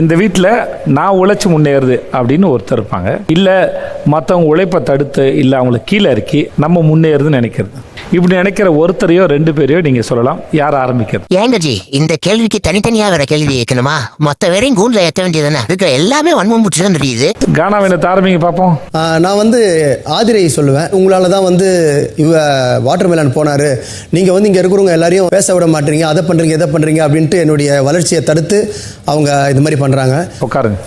இந்த வீட்டில் நான் உழைச்சி முன்னேறுது அப்படின்னு ஒருத்தர் இருப்பாங்க. இல்லை மற்றவங்க உழைப்பை தடுத்து இல்லை அவங்கள கீழே இறக்கி நம்ம முன்னேறுதுன்னு நினைக்கிறது. இப்படி நினைக்கிற ஒருத்தரையோ ரெண்டு பேரையோ நீங்கள் சொல்லலாம். யார் ஆரம்பிக்கிறது? ஏங்க ஜி இந்த கேள்விக்கு தனித்தனியா வேற கேள்வி கேட்கணுமா? மொத்த வேறையும் கூண்டுல ஏத்த வேண்டியதுதானே? அதுக்கு எல்லாமே வன்மம் பிடிச்சி தான் தெரியுது கானாவினத்தை ஆரம்பிங்க பார்ப்போம் நான் வந்து ஆதிரை சொல்லுவேன். உங்களால தான் வந்து இவ வாட்டர் மேலன் போனாரு. நீங்க வந்து இங்க இருக்கிறவங்க எல்லாரையும் பேச விட மாட்டீங்க. அதை பண்றீங்க இதை பண்றீங்க அப்படின்ட்டு என்னுடைய வளர்ச்சியை தடுத்து அவங்க இது மாதிரி பண்றாங்க. உட்காருங்க.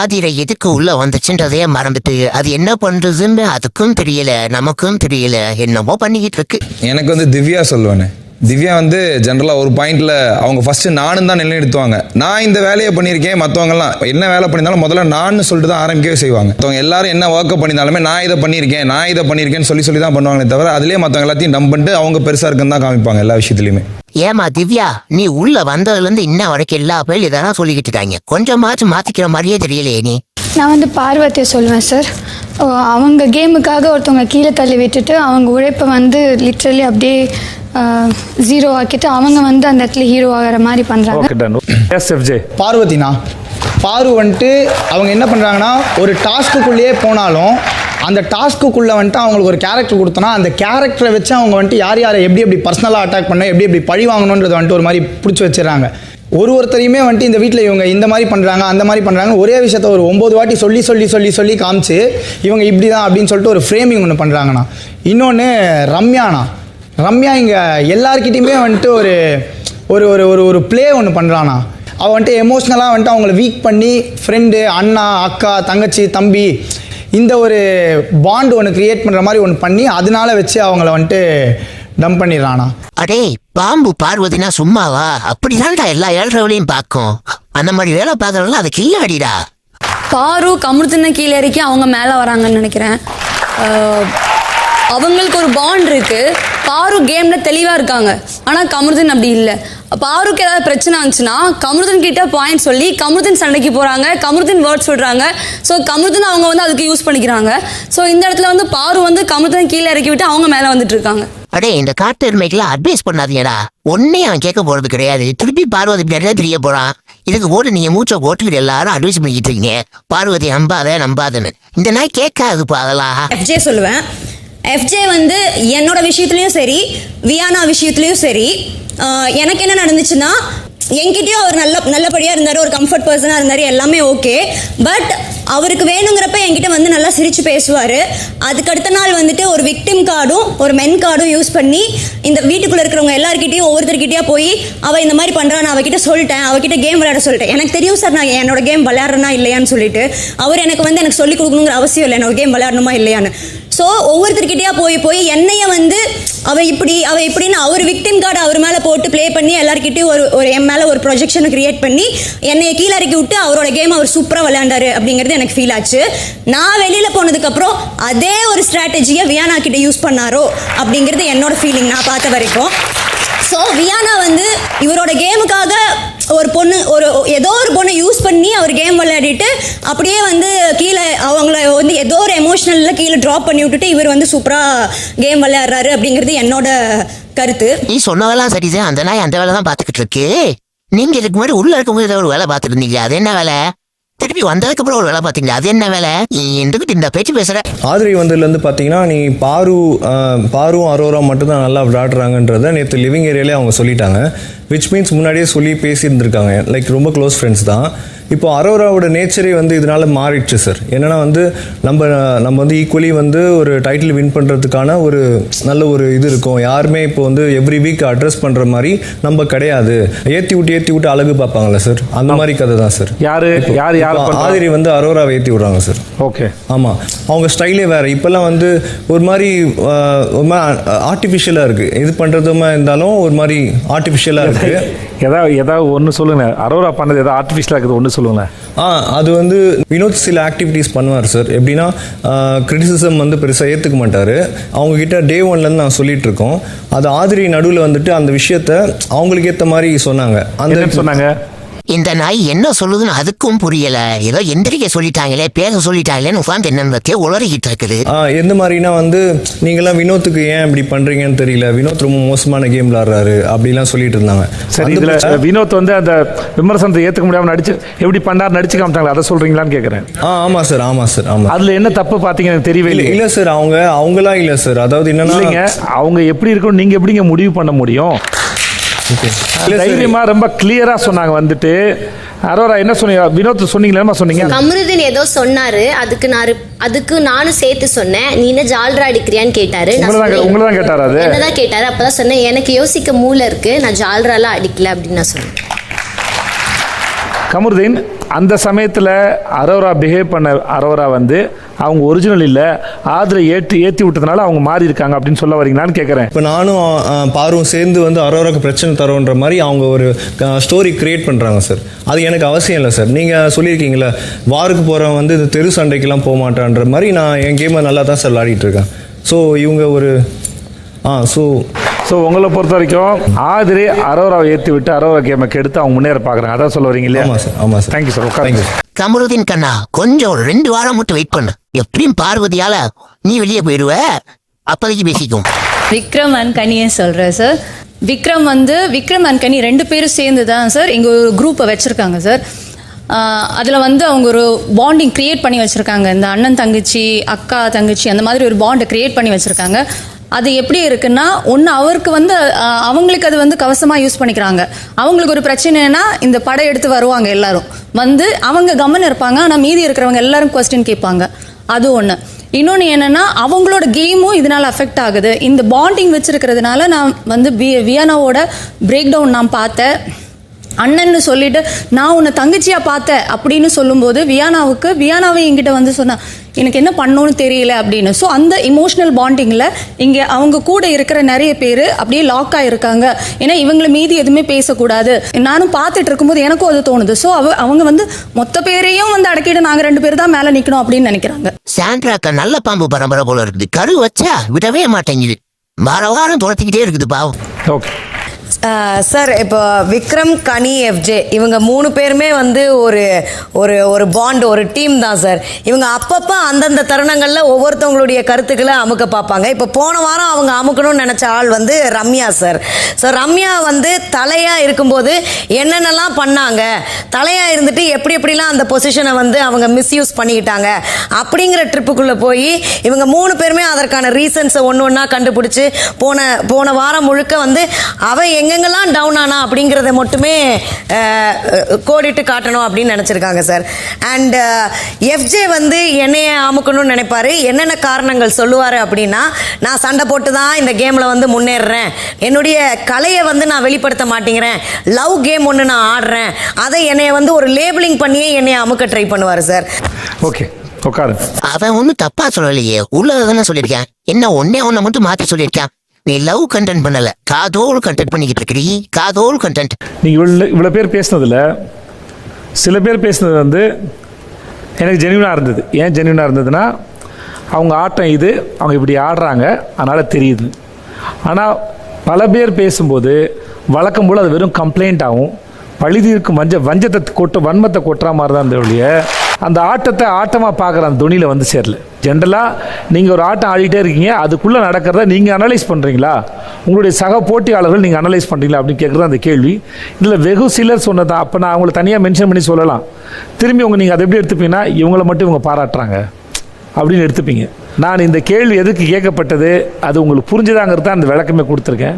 ஆதிரை எதுக்கு உள்ள வந்துச்சுன்றதையே மறந்துட்டு அது என்ன பண்றதுன்னு அதுக்கும் தெரியல நமக்கும் தெரியல என்னமோ பண்ணிக்கிட்டு இருக்கு. எனக்கு வந்து திவ்யா சொல்லுவேனே. திவ்யா வந்து ஜென்ரலாக ஒரு பாயிண்டில் அவங்க ஃபஸ்ட்டு நானும் தான் நிலைநிறுத்துவாங்க. நான் இந்த வேலையை பண்ணியிருக்கேன் மற்றவங்கலாம் என்ன வேலை பண்ணியிருந்தாலும் முதல்ல நான் சொல்லிட்டு தான் ஆரம்பிக்கவே செய்வாங்க. மற்றவங்க எல்லாரும் என்ன ஒர்க்கை பண்ணியிருந்தாலுமே நான் இதை பண்ணியிருக்கேன் நான் இதை பண்ணியிருக்கேன்னு சொல்லி சொல்லி தான் பண்ணுவாங்களே தவிர அதுலேயே மற்றவங்க எல்லாத்தையும் நம்ப பண்ணிட்டு அவங்க பெருசாக இருக்குன்னு தான் காமிப்பாங்க எல்லா விஷயத்துலையுமே. ஏமா திவ்யா நீ உள்ள வந்ததுலேருந்து இன்ன வரைக்கும் எல்லா பேர் இதெல்லாம் சொல்லிக்கிட்டு இருக்காங்க. கொஞ்சமாச்சும் மாற்றிக்கிற மாதிரியே தெரியலையே நீ. நான் வந்து பார்வதியை சொல்லுவேன் சார் அவங்க கேமுக்காக ஒருத்தவங்க கீழே தள்ளி விட்டுட்டு அவங்க உழைப்பை வந்து லிட்ரலி அப்படியே ஜீரோ ஆக்கிட்டு அவங்க வந்து அந்த இடத்துல ஹீரோ ஆகிற மாதிரி பண்ணுறாங்க ஓகே டன் எஸ்எஃப்ஜே பார்வதினா? பாரு வந்துட்டு அவங்க என்ன பண்ணுறாங்கன்னா ஒரு டாஸ்க்குள்ளேயே போனாலும் அந்த டாஸ்க்குள்ளே வந்துட்டு அவங்களுக்கு ஒரு கேரக்டர் கொடுத்தோன்னா அந்த கேரக்டரை வச்சு அவங்க வந்துட்டு யார் யாரை எப்படி எப்படி பர்சனலாக அட்டாக் பண்ண எப்படி எப்படி பழி வாங்கணுன்றதை வந்துட்டு ஒரு மாதிரி பிடிச்சி வச்சிடறாங்க. ஒரு ஒருத்தரையுமே வந்துட்டு இந்த வீட்டில் இவங்க இந்த மாதிரி பண்ணுறாங்க அந்த மாதிரி பண்ணுறாங்க ஒரே விஷயத்த ஒரு ஒம்பது வாட்டி சொல்லி சொல்லி சொல்லி சொல்லி காமிச்சு இவங்க இப்படி தான் அப்படின்னு சொல்லிட்டு ஒரு ஃப்ரேமிங் ஒன்று பண்ணுறாங்கண்ணா இன்னொன்று ரம்யாண்ணா. ரம்யா இங்கே எல்லாருக்கிட்டையுமே வந்துட்டு ஒரு ஒரு ஒரு ஒரு ஒரு ப்ளே ஒன்று பண்ணுறாண்ணா அவள் வந்துட்டு எமோஷ்னலாக வந்துட்டு அவங்கள வீக் பண்ணி ஃப்ரெண்டு அண்ணா அக்கா தங்கச்சி தம்பி இந்த ஒரு பாண்ட் ஒன்று க்ரியேட் பண்ணுற மாதிரி ஒன்று பண்ணி அதனால வச்சு அவங்கள வந்துட்டு டம்ப் பண்ணிடுறானா. அடே பாம்பு பார்வதினா சும்மாவா? அப்படிதான்டா எல்லா ஏழ்றவளையும் பார்க்கும். அந்த மாதிரி வேலை பார்க்கறவங்கள அதை கீழே அடிடா பாரு கமுர்த்தின கீழே இறக்கி அவங்க மேலே வராங்கன்னு நினைக்கிறேன். அஹ், அவங்களுக்கு ஒரு பாண்ட் இருக்கு. பாரு கேம்ல தெளிவா இருக்காங்க. ஆனா கமருதன் அப்படி இல்லை. பாருக்கு ஏதாவது பிரச்சனை வந்துச்சுன்னா கமருதன் கிட்ட பாயிண்ட் சொல்லி கமருதன் சண்டைக்கு போறாங்க. கமருதன் வேர்ட் சொல்றாங்க. ஸோ கமருதன் அவங்க வந்து அதுக்கு யூஸ் பண்ணிக்கிறாங்க. ஸோ இந்த இடத்துல வந்து பாரு வந்து கமருதன் கீழே இறக்கி விட்டு அவங்க மேலே வந்துட்டு இருக்காங்க. அடே இந்த காட்டு எருமைக்கெல்லாம் அட்வைஸ் பண்ணாதீங்கடா. ஒன்னே அவன் கேட்க போறது கிடையாது. திருப்பி பார்வதி பின்னாடி தெரிய போறான்? இதுக்கு ஓடு நீங்க மூச்சை ஓட்டுக்கிட்டு எல்லாரும் அட்வைஸ் பண்ணிக்கிட்டு இருக்கீங்க. பார்வதி நம்பாத நம்பாதன்னு. இந்த நாய் கேட்காதுப்பா அதெல்லாம். எஃப்ஜே சொல்லுவேன். எஃப்ஜே வந்து என்னோட விஷயத்துலையும் சரி வியானா விஷயத்துலையும் சரி எனக்கு என்ன நடந்துச்சுன்னா என்கிட்டயும் அவர் நல்ல நல்லபடியாக இருந்தார் ஒரு கம்ஃபர்ட் பர்சனாக இருந்தார் எல்லாமே ஓகே பட் அவருக்கு வேணுங்கிறப்ப என்கிட்ட வந்து நல்லா சிரித்து பேசுவார். அதுக்கு அடுத்த நாள் வந்துட்டு ஒரு விக்டிம் கார்டும் ஒரு மென் கார்டும் யூஸ் பண்ணி இந்த வீட்டுக்குள்ளே இருக்கிறவங்க எல்லாருக்கிட்டையும் ஒவ்வொருத்தர்கிட்டயா போய் அவள் இந்த மாதிரி பண்ணுறா நான் அவகிட்ட சொல்லிட்டேன். அவகிட்ட கேம் விளையாட சொல்லிட்டேன். எனக்கு தெரியும் சார் நான் என்னோட கேம் விளையாடுறேனா இல்லையான்னு சொல்லிட்டு. அவர் எனக்கு வந்து எனக்கு சொல்லி கொடுக்கணுங்கிற அவசியம் இல்லை. என்னோட கேம் விளையாடணுமா இல்லையான்னு. ஸோ ஒவ்வொருத்தர்கிட்டயா போய் போய் என்னைய வந்து அவ இப்படி அவ இப்படின்னு அவர் விக்டிம் கார்டு அவர் மேலே போட்டு ப்ளே பண்ணி எல்லாருக்கிட்டையும் ஒரு ஒரு என் மேலே ஒரு ப்ரொஜெக்ஷனை கிரியேட் பண்ணி என்னைய கீழே இறக்கி விட்டு அவரோட கேம் அவர் சூப்பராக விளையாண்டாரு அப்படிங்கிறது எனக்கு ஃபீல் ஆச்சு. நான் வெளியில் போனதுக்கப்புறம் அதே ஒரு ஸ்ட்ராட்டஜியை வியானா கிட்ட யூஸ் பண்ணாரோ அப்படிங்கிறது என்னோட ஃபீலிங் நான் பார்த்த வரைக்கும். ஸோ வியானா வந்து இவரோட கேமுக்காக ஒரு பொண்ணு ஒரு ஏதோ ஒரு பொண்ணை யூஸ் பண்ணி அவர் கேம் விளையாடிட்டு அப்படியே வந்து கீழே அவங்கள வந்து ஏதோ ஒரு எமோஷனலில் கீழே ட்ராப் பண்ணி விட்டுட்டு இவர் வந்து சூப்பராக கேம் விளையாடுறாரு அப்படிங்கிறது என்னோட கருத்து. நீ சொன்னதெல்லாம் சரிதான் அந்த நாய் அந்த வேலை தான் பார்த்துக்கிட்டு இருக்கு. நீங்க இதுக்கு முன்னாடி உள்ள இருக்கும்போது ஏதோ ஒரு வேலை பார்த்துட்டு இருந்தீங்க. அது என்ன வேலை? திருப்பி வந்ததுக்கு அப்புறம் ஒரு வேலை பார்த்தீங்களா? அது என்ன வேலை? நீ இந்த பேச்சு பேசுகிறேன் ஆதிரை வந்ததுலேருந்து பார்த்தீங்கன்னா நீ பாரு பாரும் அரோரா மட்டும்தான் நல்லா விளையாடுறாங்கன்றத நேற்று லிவிங் ஏரியாலே அவங்க சொல்லிட்டாங்க. விச் மீன்ஸ் முன்னாடியே சொல்லி பேசியிருந்திருக்காங்க. லைக் ரொம்ப க்ளோஸ் ஃப்ரெண்ட்ஸ் தான். இப்போ அரோராவோட நேச்சரே வந்து இதனால மாறிடுச்சு சார் என்னன்னா வந்து நம்ம நம்ம வந்து ஈக்குவலி வந்து ஒரு டைட்டில் வின் பண்ணுறதுக்கான ஒரு நல்ல ஒரு இது இருக்கும். யாருமே இப்போ வந்து எவ்ரி வீக் அட்ரஸ் பண்ணுற மாதிரி நம்ம கிடையாது. ஏற்றி விட்டு ஏற்றி விட்டு அழகு பார்ப்பாங்கல்ல சார் அந்த மாதிரி கதை தான் சார் யாரு யார் யார்? ஆதிரி வந்து அரோராவை ஏற்றி விடுறாங்க சார் ஓகே. ஆமாம் அவங்க ஸ்டைலே வேறு. இப்போல்லாம் வந்து ஒரு மாதிரி ஒரு மாதிரி ஆர்டிஃபிஷியலாக இருக்குது இது பண்ணுறதுமா இருந்தாலும் ஒரு மாதிரி ஆர்டிஃபிஷியலாக இருக்குது ஏதாவது ஏதாவது ஒன்று சொல்லுங்க. அரோரா பண்ணது ஏதாவது ஆர்டிஃபிஷியலாக இருக்குது ஒன்று சொல்லுங்களேன். ஆ அது வந்து வினோத் சில ஆக்டிவிட்டீஸ் பண்ணுவார் சார் எப்படின்னா கிரிட்டிசிசம் வந்து பெருசாக ஏற்றுக்க மாட்டார். அவங்கக்கிட்ட டே ஒன்லேருந்து நான் சொல்லிட்டு இருக்கோம். அது ஆதிரி நடுவில் வந்துட்டு அந்த விஷயத்த அவங்களுக்கு ஏற்ற மாதிரி சொன்னாங்க. அந்த சொன்னாங்க? இந்த நாய் என்ன சொல்லுதுன்னு அதுக்கும் புரியல. ஏதோ எந்திரிக்க சொல்லிட்டாங்களே பேச சொல்லிட்டாங்களேன்னு உட்காந்து என்னென்னத்தையோ உளறிக்கிட்டு இருக்குது. ஆ, எந்த மாதிரினா வந்து நீங்களாம் வினோத்துக்கு ஏன் இப்படி பண்றீங்கன்னு தெரியல. வினோத் ரொம்ப மோசமான கேம் விளாடுறாரு அப்படிலாம் சொல்லிட்டு இருந்தாங்க. சரி இதுல வினோத் வந்து அந்த விமர்சனத்தை ஏத்துக்க முடியாம நடிச்சு எப்படி பண்ணார் நடிச்சு காமிச்சாங்களா? அதை சொல்றீங்களான்னு கேக்குறேன். ஆ ஆமா சார் ஆமா சார் ஆமா. அதுல என்ன தப்பு பாத்தீங்க எனக்கு தெரியவே இல்ல இல்லை சார் அவங்க அவங்களா இல்ல சார். அதாவது இல்லைங்க என்னன்னா அவங்க எப்படி இருக்கணும் நீங்க எப்படிங்க முடிவு பண்ண முடியும்? தைரியமா ரொம்ப கிளியரா சொன்னாங்க வந்துட்டு. அரோரா என்ன சொன்னீங்க? வினோத் சொன்னீங்களா? சொன்னீங்க? கமருதீன் ஏதோ சொன்னாரு. அதுக்கு நான் அதுக்கு நானும் சேர்த்து சொன்னேன். நீ என்ன ஜால்ரா அடிக்கிறியான்னு கேட்டாரு. உங்களை தான் உங்களை கேட்டாரா அது? என்னதான் கேட்டாரு அப்பதான் சொன்னேன். எனக்கு யோசிக்க மூளை இருக்கு. நான் ஜால்ராலாம் அடிக்கல அப்படின்னு நான் சொன்னேன். கமருதீன் அந்த சமயத்தில் அரோரா பிஹேவ் பண்ண அரோரா வந்து அவங்க ஒரிஜினல் இல்லை ஆதரை ஏற்றி ஏற்றி விட்டதுனால அவங்க மாறி இருக்காங்க அப்படின்னு சொல்ல வரீங்களான்னு கேட்குறேன் இப்போ நானும் பாரும் சேர்ந்து வந்து அரோராக்கு பிரச்சனை தரோன்ற மாதிரி அவங்க ஒரு ஸ்டோரி கிரியேட் பண்ணுறாங்க சார் அது எனக்கு அவசியம் இல்லை சார் நீங்கள் சொல்லியிருக்கீங்களே வாருக்கு போகிறவன் வந்து இந்த தெரு சண்டைக்கெல்லாம் போக மாட்டான்ற மாதிரி நான் என் கேமை நல்லா தான் சார் விளையாடிட்டு இருக்கேன். ஸோ இவங்க ஒரு ஆ ஸோ ஸோ உங்களை பொறுத்த வரைக்கும் ஆதிரி அரோராவை ஏற்றி விட்டு அரோரா கேமை கெடுத்து அவங்க முன்னேற பார்க்குறாங்க. அதான் சொல்ல வரீங்க இல்லையா? ஆமாம் சார் ஆமாம் சார் தேங்க்யூ சார் உட்காருங்க. கமருதீன் கண்ணா கொஞ்சம் ஒரு ரெண்டு வாரம் மட்டும் வெயிட் பண்ணு. எப்படியும் பார்வதியால நீ வெளியே போயிடுவ. அப்போதைக்கு பேசிக்கும் விக்ரம் அண்ட் கனியை சொல்கிறேன் சார் விக்ரம் வந்து விக்ரம் அண்ட் கனி ரெண்டு பேரும் சேர்ந்து தான் சார் இங்கே ஒரு குரூப்பை வச்சுருக்காங்க சார் அதில் வந்து அவங்க ஒரு பாண்டிங் க்ரியேட் பண்ணி வச்சுருக்காங்க. இந்த அண்ணன் தங்கச்சி அக்கா தங்கச்சி அந்த மாதிரி ஒரு பாண்டை க்ரியேட் பண்ணி வச்சுருக்காங்க. அது எப்படி இருக்குன்னா ஒன்று அவருக்கு வந்து அவங்களுக்கு அது வந்து கவசமாக யூஸ் பண்ணிக்கிறாங்க. அவங்களுக்கு ஒரு பிரச்சனைனா இந்த படம் எடுத்து வருவாங்க எல்லாரும். வந்து அவங்க கவனம் இருப்பாங்க ஆனால் மீதி இருக்கிறவங்க எல்லாரும் கொஸ்டின் கேட்பாங்க. அது ஒன்று இன்னொன்று என்னென்னா அவங்களோட கேமும் இதனால் அஃபெக்ட் ஆகுது. இந்த பாண்டிங் வச்சுருக்கிறதுனால நான் வந்து வி வியனாவோட பிரேக் டவுன் நான் பார்த்தேன். அண்ணன்னு சொல்லிட்டு நான் உன்னை தங்கச்சியா பார்த்தேன் அப்படின்னு சொல்லும்போது வியானாவுக்கு வியானாவை என்கிட்ட வந்து சொன்னா எனக்கு என்ன பண்ணணும்னு தெரியல அப்படின்னு. ஸோ அந்த இமோஷனல் பாண்டிங்கில் இங்கே அவங்க கூட இருக்கிற நிறைய பேர் அப்படியே லாக் ஆகிருக்காங்க ஏன்னா இவங்களை மீதி எதுவுமே பேசக்கூடாது. நானும் பார்த்துட்டு இருக்கும்போது எனக்கும் அது தோணுது. ஸோ அவ அவங்க வந்து மொத்த பேரையும் வந்து அடக்கிட்டு நாங்கள் ரெண்டு பேர் தான் மேலே நிற்கணும் அப்படின்னு நினைக்கிறாங்க. சாண்ட்ராக்கா நல்ல பாம்பு பரம்பரை போல இருக்குது. கரு வச்சா விடவே மாட்டேங்குது. வார வாரம் துரத்திக்கிட்டே இருக்குது பாவம். ஓகே சார் இப்போ விக்ரம் கனி எஃப்ஜே இவங்க மூணு பேருமே வந்து ஒரு ஒரு ஒரு பாண்ட் ஒரு டீம் தான் சார். இவங்க அப்பப்போ அந்தந்த தருணங்களில் ஒவ்வொருத்தவங்களுடைய கருத்துக்களை அமுக்க பார்ப்பாங்க. இப்போ போன வாரம் அவங்க அமுக்கணும்னு நினச்ச ஆள் வந்து ரம்யா சார். ஸோ ரம்யா வந்து தலையாக இருக்கும்போது என்னென்னலாம் பண்ணாங்க? தலையாக இருந்துட்டு எப்படி எப்படிலாம் அந்த பொசிஷனை வந்து அவங்க மிஸ்யூஸ் பண்ணிக்கிட்டாங்க? அப்படிங்கிற ட்ரிப்புக்குள்ளே போய் இவங்க மூணு பேருமே அதற்கான ரீசன்ஸை ஒன்று ஒன்றா கண்டுபிடிச்சி போன போன வாரம் முழுக்க வந்து அவ எங்கெங்கெல்லாம் டவுன் ஆனா அப்படிங்கிறத மட்டுமே கோடிட்டு காட்டணும் அப்படின்னு நினச்சிருக்காங்க சார் அண்ட் எஃப்ஜே வந்து என்னைய அமுக்கணும்னு நினைப்பாரு. என்னென்ன காரணங்கள் சொல்லுவார் அப்படின்னா நான் சண்டை போட்டு தான் இந்த கேமில் வந்து முன்னேறுறேன் என்னுடைய கலையை வந்து நான் வெளிப்படுத்த மாட்டேங்கிறேன். லவ் கேம் ஒன்று நான் ஆடுறேன். அதை என்னைய வந்து ஒரு லேபிளிங் பண்ணியே என்னைய அமுக்க ட்ரை பண்ணுவார் சார் ஓகே உட்காரு. அவன் ஒன்றும் தப்பா சொல்லலையே. உள்ளதை தானே சொல்லியிருக்கேன். என்ன ஒன்னே ஒன்றை மட்டும் மாற்றி சொல்லியிருக்கான். நீ லவ் கண்டென்ட் பண்ணல. காதோல் கண்டென்ட் பண்ணிக்கிட்டு இருக்கிறீ? காதோல் கண்டென்ட் நீங்கள் இவ்வளோ இவ்வளோ பேர் பேசுனதில் சில பேர் பேசுனது வந்து எனக்கு ஜென்யூனாக இருந்தது. ஏன் ஜென்யூனாக இருந்ததுன்னா அவங்க ஆட்டம் இது அவங்க இப்படி ஆடுறாங்க அதனால் தெரியுது. ஆனால் பல பேர் பேசும்போது வழக்கம் போல் அது வெறும் கம்ப்ளைண்ட் ஆகும் பழுதி இருக்கும் வஞ்ச வஞ்சத்தை கொட்டு வன்மத்தை கொட்டுற மாதிரி தான் இருந்த ஒழிய அந்த ஆட்டத்தை ஆட்டமாக பார்க்குற அந்த துணியில் வந்து சேரல. ஜென்ரலாக நீங்கள் ஒரு ஆட்டம் ஆடிட்டே இருக்கீங்க அதுக்குள்ளே நடக்கிறத நீங்கள் அனலைஸ் பண்ணுறீங்களா உங்களுடைய சக போட்டியாளர்கள் நீங்கள் அனலைஸ் பண்ணுறீங்களா அப்படின்னு கேட்குறது அந்த கேள்வி. இதில் வெகு சிலர் சொன்னதான் அப்போ நான் அவங்கள தனியாக மென்ஷன் பண்ணி சொல்லலாம். திரும்பி உங்கள் நீங்கள் அதை எப்படி எடுத்துப்பீங்கன்னா இவங்கள மட்டும் இவங்க பாராட்டுறாங்க. அப்படின்னு எடுத்துப்பீங்க. நான் இந்த கேள்வி எதுக்கு கேட்கப்பட்டது? அது உங்களுக்கு புரிஞ்சுதாங்கிறது தான் அந்த விளக்கமே கொடுத்துருக்கேன்.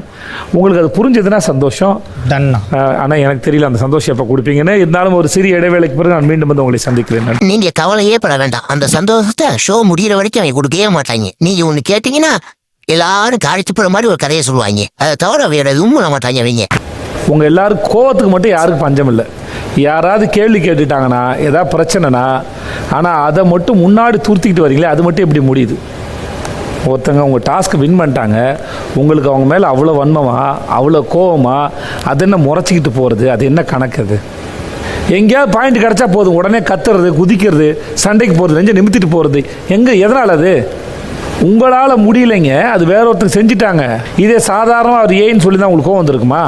உங்களுக்கு அது புரிஞ்சதுன்னா சந்தோஷம். டன்னா ஆனால் எனக்கு தெரியல அந்த சந்தோஷம் எப்போ கொடுப்பீங்கன்னு. இருந்தாலும் ஒரு சிறிய இடைவேளைக்கு பிறகு நான் மீண்டும் வந்து உங்களை சந்திக்கிறேன். நன்றி. நீங்க கவலையே பட வேண்டாம். அந்த சந்தோஷத்தை ஷோ முடியிற வரைக்கும் அவங்க கொடுக்கவே மாட்டாங்க. நீங்க ஒன்று கேட்டீங்கன்னா எல்லாரும் காய்ச்சி போற மாதிரி ஒரு கதையை சொல்லுவாங்க. அதை தவிர வேற எதுவும் பண்ண மாட்டாங்க அவங்க. உங்கள் எல்லாரும் கோவத்துக்கு மட்டும் யாருக்கும் பஞ்சம் இல்லை. யாராவது கேள்வி கேட்டுட்டாங்கன்னா ஏதாவது பிரச்சனைனா ஆனால் அதை மட்டும் முன்னாடி துருத்திக்கிட்டு வரீங்களே அது மட்டும் எப்படி முடியுது? ஒருத்தங்க உங்கள் டாஸ்க்கு வின் பண்ணிட்டாங்க உங்களுக்கு அவங்க மேலே அவ்வளோ வன்மமா அவ்வளோ கோவமாக அது என்ன முறைச்சிக்கிட்டு போகிறது அது என்ன கணக்கு அது? எங்கேயாவது பாயிண்ட் கிடச்சா போதும். உடனே கத்துறது குதிக்கிறது சண்டைக்கு போகிறது நெஞ்ச நிமித்திட்டு போகிறது எங்கே எதனால் அது? உங்களால் முடியலைங்க. அது வேற ஒருத்தர் செஞ்சுட்டாங்க. இதே சாதாரணமாக அவர் ஏன்னு சொல்லி தான் உங்களுக்கு கோவம் வந்திருக்குமா?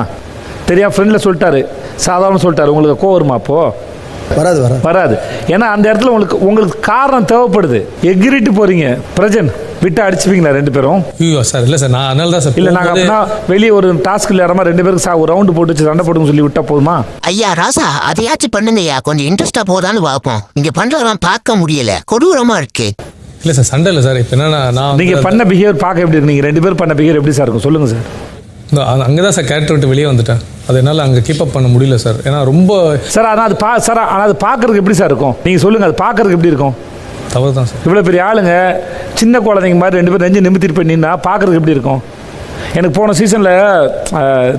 தெரியா ஃப்ரெண்டில் சொல்லிட்டாரு. சாதாரண சொல்லிட்டாரு. உங்களுக்கு கோவம் வருமா அப்போ? வராது வராது. வராது. ஏன்னா அந்த இடத்துல உங்களுக்கு உங்களுக்கு காரணம் தேவைப்படுது. எகிரிட்டு போறீங்க. பிரஜன் விட்டு அடிச்சுப்பீங்களா ரெண்டு பேரும்? ஐயோ சார் இல்லை சார் நான் அதனால தான் சார் இல்ல நாங்க போகும்போது- அப்படின்னா வெளியே ஒரு டாஸ்க் இல்லாம ரெண்டு பேருக்கு சா- ஒரு ரவுண்டு போட்டு வச்சு சண்டை போடுன்னு சொல்லி விட்டா போதுமா? ஐயா ராசா அதையாச்சும் பண்ணுங்கய்யா. கொஞ்சம் இன்ட்ரெஸ்டா போதான்னு பார்ப்போம் நீங்க பண்றதெல்லாம் பார்க்க முடியல. கொடூரமா இருக்கு. இல்லை சார் சண்டை இல்லை சார். இப்போ என்னன்னா நான் நீங்க வந்து பண்ண பிஹேவியர் பார்க்க எப்படி இருக்கு? நீங்க ரெண்டு பேரும் பண்ண பிஹேவியர் எப்படி சார் இருக்கும்? சொல்லுங்க சார். அங்கே தான் சார் கேரக்டர் விட்டு வெளியே வந்துட்டேன். அது என்னால் அங்கே கீப் அப் பண்ண முடியல சார் ஏன்னா ரொம்ப சார் ஆனால் அது பா சார் ஆனால் அது பார்க்கறதுக்கு எப்படி சார் இருக்கும்? நீங்க சொல்லுங்க அது பார்க்கறதுக்கு எப்படி இருக்கும்? தவறு தான் சார் இவ்வளோ பெரிய ஆளுங்க சின்ன குழந்தைங்க மாதிரி ரெண்டு பேரும் நெஞ்சு நிமித்திட்டு போய் நின்னா பார்க்கறதுக்கு எப்படி இருக்கும்? எனக்கு போன சீசனில்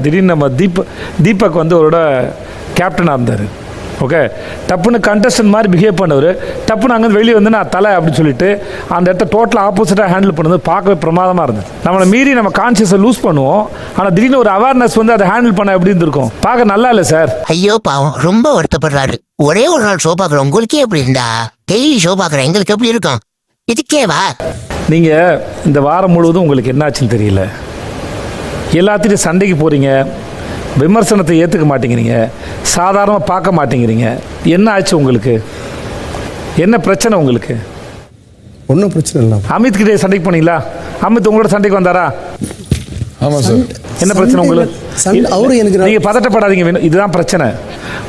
திடீர்னு நம்ம தீப் தீபக் வந்து அவரோட கேப்டனாக இருந்தார். ஓகே டப்புன்னு கண்டஸ்டன்ட் மாதிரி பிஹேவ் பண்ணவர் டப்புன்னு அங்கேருந்து வெளியே வந்து நான் தலை அப்படின்னு சொல்லிட்டு அந்த இடத்த டோட்டலாக ஆப்போசிட்டாக ஹேண்டில் பண்ணது பார்க்கவே பிரமாதமாக இருந்தது. நம்மளை மீறி நம்ம கான்சியஸை லூஸ் பண்ணுவோம். ஆனால் திடீர்னு ஒரு அவேர்னஸ் வந்து அதை ஹேண்டில் பண்ண எப்படி இருந்திருக்கும்? பார்க்க நல்லா இல்லை சார் ஐயோ பாவம். ரொம்ப வருத்தப்படுறாரு. ஒரே ஒரு நாள் ஷோ பார்க்குற உங்களுக்கே எப்படி இருந்தா? டெய்லி ஷோ பார்க்குற எங்களுக்கு எப்படி இருக்கும்? இதுக்கேவா நீங்கள் இந்த வாரம் முழுவதும் உங்களுக்கு என்னாச்சுன்னு தெரியல. எல்லாத்திட்டையும் சண்டைக்கு போகிறீங்க விமர்சனத்தை ஏற்றுக்க மாட்டேங்கிறீங்க. சாதாரணமாக பார்க்க மாட்டேங்கிறீங்க. என்ன ஆச்சு உங்களுக்கு? என்ன பிரச்சனை உங்களுக்கு? ஒன்றும் பிரச்சனை இல்லை. அமித் கிட்டே சண்டைக்கு போனீங்களா? அமித் உங்களோட சண்டைக்கு வந்தாரா? ஆமாம் சார் என்ன பிரச்சனை உங்களுக்கு? அவரு எனக்கு நீங்க பதட்டப்படாதீங்க இதுதான் பிரச்சனை.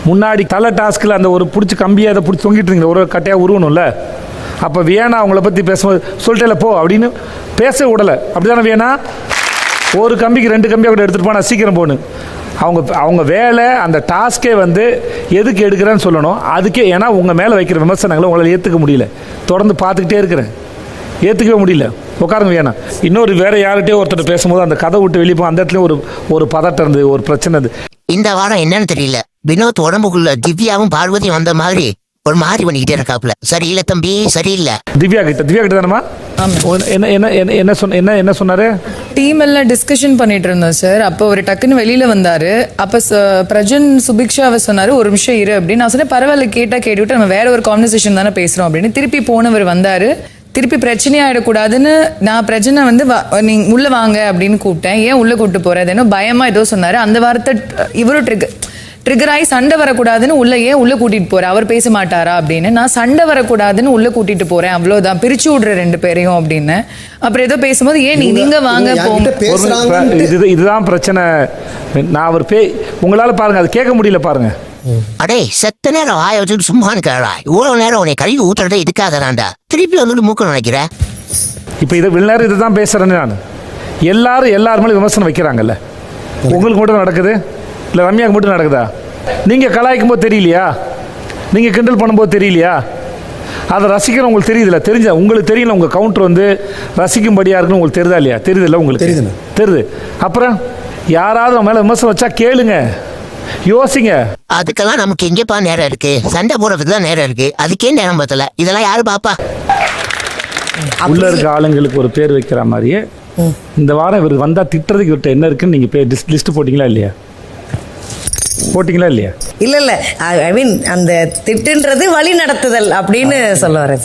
முன்னாடி தலை டாஸ்கில் அந்த ஒரு பிடிச்சி கம்பியை அதை பிடிச்சி தொங்கிட்டு இருந்தீங்க. ஒரு கட்டையாக உருவணும்ல. அப்போ வியானா அவங்கள பற்றி பேசும்போது சொல்லிட்டேல போ அப்படின்னு பேச விடலை. அப்படிதானே வியானா? ஒரு கம்பிக்கு ரெண்டு கம்பியாக கூட எடுத்துகிட்டு போனா சீக்கிரம் போன்னு. அவங்க அவங்க வேலை அந்த டாஸ்க்கே வந்து எதுக்கு எடுக்கிறேன்னு சொல்லணும். அதுக்கே ஏன்னா உங்கள் மேலே வைக்கிற விமர்சனங்களை உங்களால் ஏற்றுக்க முடியல. தொடர்ந்து பார்த்துக்கிட்டே இருக்கிறேன். ஏற்றுக்கவே முடியல. உட்காருங்க வேணாம் இன்னொரு வேற யார்கிட்டயோ ஒருத்தர் பேசும்போது அந்த கதை விட்டு வெளியே அந்த இடத்துல ஒரு ஒரு பதட்டம் இருந்தது ஒரு பிரச்சனை இருந்தது. இந்த வாரம் என்னன்னு தெரியல. வினோத் உடம்புக்குள்ள திவ்யாவும் பார்வதியும் வந்த மாதிரி ஒரு மாதிரி பண்ணிக்கிட்டே இருக்காப்புல. சரியில்லை தம்பி சரியில்லை. திவ்யா கிட்ட திவ்யா கிட்ட தானமா என்ன என்ன என்ன என்ன சொன்ன என்ன என்ன சொன்னாரு? டீம் எல்லாம் டிஸ்கஷன் பண்ணிட்டு இருந்தோம் சார் அப்போ ஒரு டக்குன்னு வெளியில வந்தாரு. அப்ப பிரஜன் சுபிக்ஷாவை சொன்னாரு ஒரு நிமிஷம் இரு அப்படின்னு. நான் சொன்னேன் பரவாயில்ல கேட்டா கேட்டுவிட்டு நம்ம வேற ஒரு கான்வர்சேஷன் தானே பேசுறோம் அப்படின்னு. திருப்பி போனவர் வந்தாரு. திருப்பி பிரச்சனையாயிடக்கூடாதுன்னு நான் பிரச்சனை வந்து வா- நீங்க உள்ள வாங்க அப்படின்னு கூப்பிட்டேன். ஏன் உள்ள கூப்பிட்டு போற? அது என்ன பயமா ஏதோ சொன்னாரு. அந்த வார்த்தை இவரும் ட்ரிகர் ட்ரிகர் ஆகி சண்டை வரக்கூடாதுன்னு உள்ள ஏன் உள்ள கூட்டிட்டு போற? அவர் பேச மாட்டாரா அப்படின்னு? நான் சண்டை வரக்கூடாதுன்னு உள்ள கூட்டிட்டு போறேன் அவ்வளவுதான். பிரிச்சு விடுற ரெண்டு பேரையும் அப்படின்னு. அப்புறம் ஏதோ பேசும்போது ஏன் நீங்க நீங்க வாங்க போங்க. இது இதுதான் பிரச்சனை. நான் அவர் பே உங்களால பாருங்க அது கேட்க முடியல பாருங்க. அடே செத்த நேரம் வாய வச்சுட்டு சும்மா நிற்கிறா இவ்வளவு நேரம் உன்னை கழுவி ஊத்துறதே இதுக்காக தான்டா திருப்பி வந்துட்டு மூக்க நினைக்கிறேன் இப்போ இதை இவ்வளவு நேரம் இதை தான் பேசுறேன்னு நான். எல்லாரும் எல்லார் மேலே விமர்சனம் வைக்கிறாங்கல்ல. உங்களுக்கு மட்டும் நடக்குது? இல்லை ரம்யாவுக்கு மட்டும் நடக்குதா? நீங்கள் கலாய்க்கும் போது தெரியலையா? நீங்கள் கிண்டல் பண்ணும்போது தெரியலையா? அதை ரசிக்கிற உங்களுக்கு தெரியுதுல்ல? தெரிஞ்ச உங்களுக்கு தெரியல உங்கள் கவுண்டர் வந்து ரசிக்கும்படியாக இருக்குன்னு உங்களுக்கு தெரியுதா இல்லையா? தெரியுதுல்ல உங்களுக்கு? தெரியுதுண்ணே. தெரியுது. அப்புறம் யாராவது நம்ம மேலே விமர்சனம் வச்சா கேளுங்க. யோசிங்க. அதுக்கெல்லாம் நமக்கு எங்கேப்பா நேரம் இருக்கு? சண்டை போடுறதுக்கு தான் நேரம் இருக்கு. அதுக்கே நேரம் பத்தல. இதெல்லாம் யாரு பாப்பா? உள்ள இருக்க ஆளுங்களுக்கு ஒரு பேர் வைக்கிற மாதிரியே இந்த வாரம் இவர் வந்தா திட்டுறதுக்கு இவர்கிட்ட என்ன இருக்குன்னு நீங்க பேர் லிஸ்ட் போட்டீங்களா இல்லையா? போட்டீங்களா இல்லையா? இல்ல இல்ல. ஐ மீன் அந்த திட்டுன்றது வழி நடத்துதல் அப்படின்னு சொல்ல வரேன்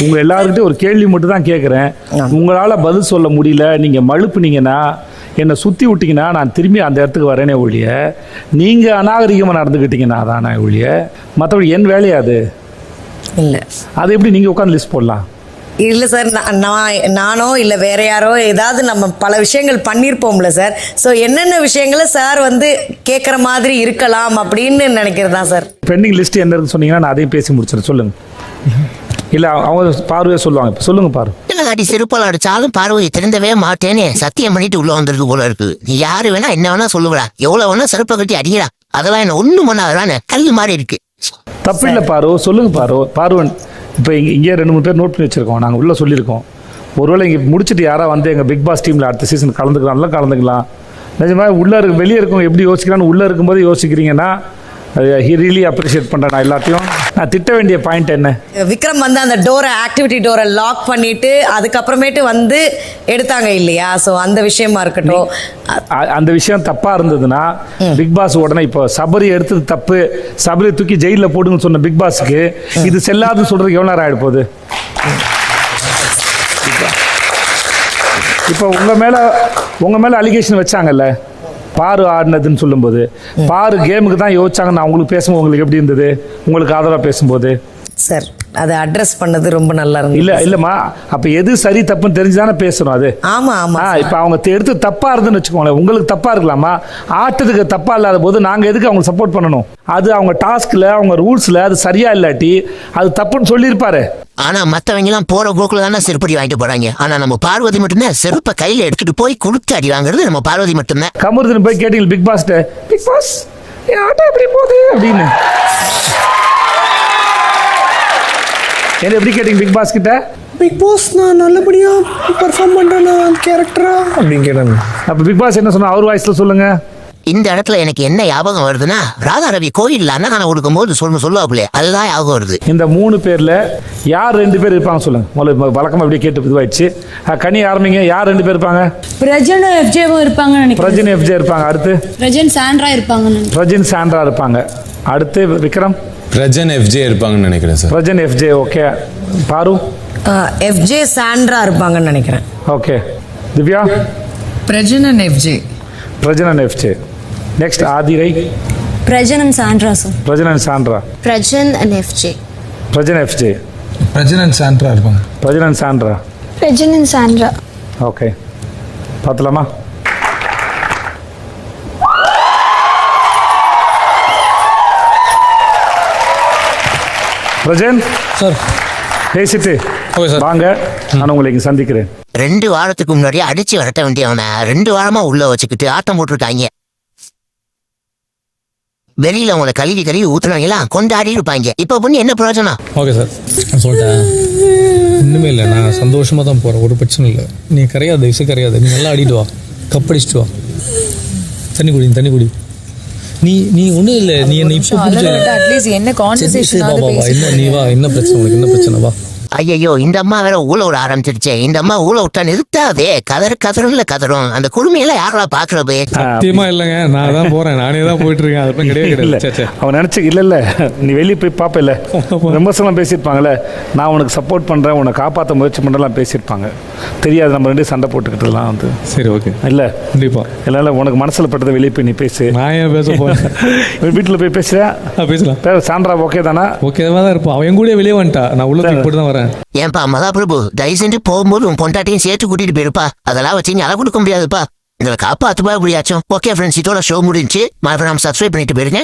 உங்க எல்லாருக்கிட்டையும் ஒரு கேள்வி மட்டும் தான் கேட்குறேன் உங்களால பதில் சொல்ல முடியல. நீங்க மழுப்புனீங்கன்னா என்னை சுத்தி விட்டீங்கன்னா நான் திரும்பி அந்த இடத்துக்கு வரேனே ஒழிய நீங்க அநாகரிகமா நடந்துக்கிட்டீங்கன்னா தானே ஒழிய மற்றபடி என் வேலையா அது? இல்ல. அது எப்படி நீங்க உட்காந்து லிஸ்ட் போடலாம்? இல்ல சார் நான் நான் நானோ இல்ல வேற யாரோ ஏதாவது நம்ம பல விஷயங்கள் பண்ணியிருப்போம்ல சார். ஸோ என்னென்ன விஷயங்களை சார் வந்து கேட்குற மாதிரி இருக்கலாம் அப்படின்னு நினைக்கிறது தான் சார். பெண்டிங் லிஸ்ட் என்ன இருக்குன்னு சொன்னீங்கன்னா நான் அதையும் பேசி முடிச்சிடறேன். சொல்லுங்க. இல்ல அவங்க பார்வையே சொல்லுவாங்க. இப்ப சொல்லுங்க பாரு. அடி செருப்பால் அடிச்சாலும் பார்வதி திருந்தவே மாட்டேன்னு சத்தியம் பண்ணிட்டு உள்ள வந்துருது போல இருக்கு. நீ யாரு வேணா என்ன வேணா சொல்லுவடா. எவ்வளவு வேணா செருப்பை கட்டி அடிக்கிறா அதெல்லாம் என்ன ஒண்ணும் பண்ணாதானே கல் மாதிரி இருக்கு. தப்பு இல்லை பாரு. சொல்லுங்க பாரு. பார்வன் இப்போ இங்கே இங்கே ரெண்டு மூணு பேர் நோட் பண்ணி வச்சிருக்கோம். நாங்கள் உள்ளே சொல்லியிருக்கோம். ஒருவேளை இங்கே முடிச்சுட்டு யாராக வந்து எங்கள் பிக் பாஸ் டீமில் அடுத்த சீசன் கலந்துக்கலாம்லாம் கலந்துக்கலாம். நிஜமாக உள்ளே இருக்க வெளியே இருக்கும் எப்படி யோசிக்கிறான்னு உள்ளே இருக்கும்போது யோசிக்கிறீங்கன்னா ஹி ரியலி அப்ரிஷியேட் பண்ணுறேன் நான் எல்லாத்தையும். நான் திட்ட வேண்டிய பாயிண்ட் என்ன? விக்ரம் வந்து அந்த டோரை ஆக்டிவிட்டி டோரை லாக் பண்ணிட்டு அதுக்கப்புறமேட்டு வந்து எடுத்தாங்க இல்லையா? ஸோ அந்த விஷயமா இருக்கட்டும். அந்த விஷயம் தப்பா இருந்ததுன்னா பிக் பாஸ் உடனே இப்போ சபரி எடுத்தது தப்பு சபரி தூக்கி ஜெயிலில் போடுங்கன்னு சொன்ன பிக் பாஸ்க்கு இது செல்லாதுன்னு சொல்றதுக்கு எவ்வளோ நேரம் ஆயிட போகுது இப்போ உங்க மேல உங்க மேல அலிகேஷன் வச்சாங்கல்ல? பாரு ஆடினதுன்னு சொல்லும்போது பாரு கேமுக்கு தான் யோசிச்சாங்க. நான் உங்களுக்கு பேசும்போது உங்களுக்கு எப்படி இருந்தது? உங்களுக்கு ஆதரவாக பேசும்போது? சார் அதை அட்ரஸ் பண்ணது ரொம்ப நல்லா இருந்தது இல்ல இல்லம்மா அப்ப எது சரி தப்புன்னு தெரிஞ்சுதானே பேசணும் அது. ஆமா ஆமா ஆ, இப்ப அவங்க தெ- எடுத்து தப்பா இருந்துன்னு வச்சுக்கோங்களேன் உங்களுக்கு தப்பா இருக்கலாமா? ஆட்டத்துக்கு தப்பா இல்லாத போது நாங்க எதுக்கு அவங்க சப்போர்ட் பண்ணணும்? அது அவங்க டாஸ்க்ல அவங்க ரூல்ஸ்ல அது சரியா இல்லாட்டி அது தப்புன்னு சொல்லியிருப்பாரு. ஆனா மத்தவங்க எல்லாம் போற போக்குல தானே செருப்படி வாங்கிட்டு போறாங்க. ஆனா நம்ம பார்வதி மட்டும்தான் செருப்பை கையில எடுத்துட்டு போய் கொடுத்து அடி வாங்குறது நம்ம பார்வதி மட்டும்தான். கமருதன் போய் கேட்டீங்க பிக் பாஸ் பிக் பாஸ் என் ஆட்டம் எப்படி போகுது? அப்படின்னு. என்ன எப்படி கேட்டீங்க பிக் பாஸ் கிட்ட? பிக் பாஸ் நான் நல்லபடியாக பெர்ஃபார்ம் பண்ணுறேன் நான் கேரக்டரா அப்படின்னு கேட்டாங்க. அப்ப பிக் பாஸ் என்ன சொன்னா அவர் வாய்ஸ்ல சொல்லுங்க. இந்த இடத்துல எனக்கு என்ன ஞாபகம் வருதுன்னா ராதா ரவி கோயில்ல அன்னதானம் கொடுக்கும்போது சொல்லு சொல்லுவாப்புல அதுதான் ஞாபகம் வருது. இந்த மூணு பேர்ல யார் ரெண்டு பேர் இருப்பாங்க சொல்லுங்க. முதல்ல வழக்கமா அப்படியே கேட்டு இதுவாயிடுச்சு. கனி ஆரம்பிங்க யார் ரெண்டு பேர் இருப்பாங்க? பிரஜனும் எஃப்ஜேவும் இருப்பாங்கன்னு நினைக்கிறேன். பிரஜின் எஃப்ஜே இருப்பாங்க. அடுத்து? பிரஜன் சாண்ட்ரா இருப்பாங்கன்னு நினைக்கிறேன். பிரஜின் சாண்ட்ரா இருப்பாங்க. அடுத்து விக்ரம். பிரஜன் எஃப்ஜே இருப்பாங்கன்னு நினைக்கிறேன் சார் பிரஜன் எஃப்ஜே ஓகே பாரு. எஃப்ஜே சாண்ட்ரா இருப்பாங்கன்னு நினைக்கிறேன். ஓகே திவ்யா? பிரஜனன் எஃப்ஜே பிரஜனன் எஃப்ஜே நெக்ஸ்ட் ஆதிரை. பிரஜனம் Sandra sir Prajanan Sandra Prajan and FJ Prajan FJ Prajanan Sandra இருப்பாங்க. பிரஜனன் சாண்ட்ரா பிரஜனன் சாண்ட்ரா ஓகே பார்த்தலாமா? பிரஜன்? சார். பேசிட்டு ஓகே சார். வாங்க நான் உங்களை இங்கே சந்திக்கிறேன். ரெண்டு வாரத்துக்கு முன்னாடி அடிச்சு விரட்ட வேண்டியவனை ரெண்டு வாரமா உள்ள வச்சுக்கிட்டு ஆட்டம் போட்டிருக்காங்க. வெளியில உங்களை கழுவி கழுவி ஊத்துனாங்களா? கொண்டாடி இருப்பாங்க. இப்ப பண்ணி என்ன பிரயோஜனம்? Okay sir. நான் சொல்லிட்டேன் ஒன்றுமே இல்லை. நான் சந்தோஷமாக தான் போகிறேன் ஒரு பிரச்சனை இல்லை. நீ கரையாத இசை கரையாத. நீ நல்லா ஆடிட்டு வா. கப்படிச்சிட்டு வா. தண்ணி குடி தண்ணி குடி. நீ நீ ஒன்றும் இல்லை. நீ என்ன இப்போ அட்லீஸ்ட் என்ன கான்வர்சேஷன் என்ன நீ வா என்ன பிரச்சனை உனக்கு? என்ன பிரச்சனை? வா. ஐயையோ இந்த அம்மா வேற ஊழ விட ஆரம்பிச்சிருச்சே. இந்த அம்மா ஊழ விட்டா நிறுத்தாதே. கதறு கதறுல கதறும். அந்த குடுமையெல்லாம் யாரா பாக்குறது சத்தியமா இல்லைங்க. நான் தான் போகிறேன் நானே தான் போயிட்டு இருக்கேன் அதெல்லாம் கிடையவே இல்ல. கிடையாது. அவன் நினைச்சு இல்ல இல்ல. நீ வெளியே போய் பாப்பல விமர்சனம் பேசியிருப்பாங்கல்ல. நான் உனக்கு சப்போர்ட் பண்றேன். உன்னை காப்பாற்ற முயற்சி பண்றலாம் பேசியிருப்பாங்க. தெரியாது. நம்ம ரெண்டு சண்டை போட்டுக்கிட்டுலாம் வந்து. சரி ஓகே. இல்ல. கண்டிப்பா. இல்ல உனக்கு மனசுல பட்டதை வெளியே போய் நீ பேசு. நான் ஏன் பேச போகிறேன் வீட்டில் போய் பேசுறியா? பேசலாம். சாண்ட்ரா ஓகே தானா? ஓகே தான் இருப்பான் அவன் கூட வெளியே வந்துட்டா. நான் உள்ள போட்டு தான் வரேன் ஏன்பா மகா பிரபு தயவு செஞ்சு போகும்போது உன் பொண்டாட்டையும் சேர்த்து கூட்டிட்டு போயிருப்பா. அதெல்லாம் வச்சு நல்லா கொடுக்க முடியாதுப்பா. இதில் காப்பாத்துப்பா எப்படியாச்சும் ஓகே ஃப்ரெண்ட்ஸ் இதோட ஷோ முடிஞ்சு மறக்காம சப்ஸ்கிரைப் பண்ணிட்டு போயிருங்க.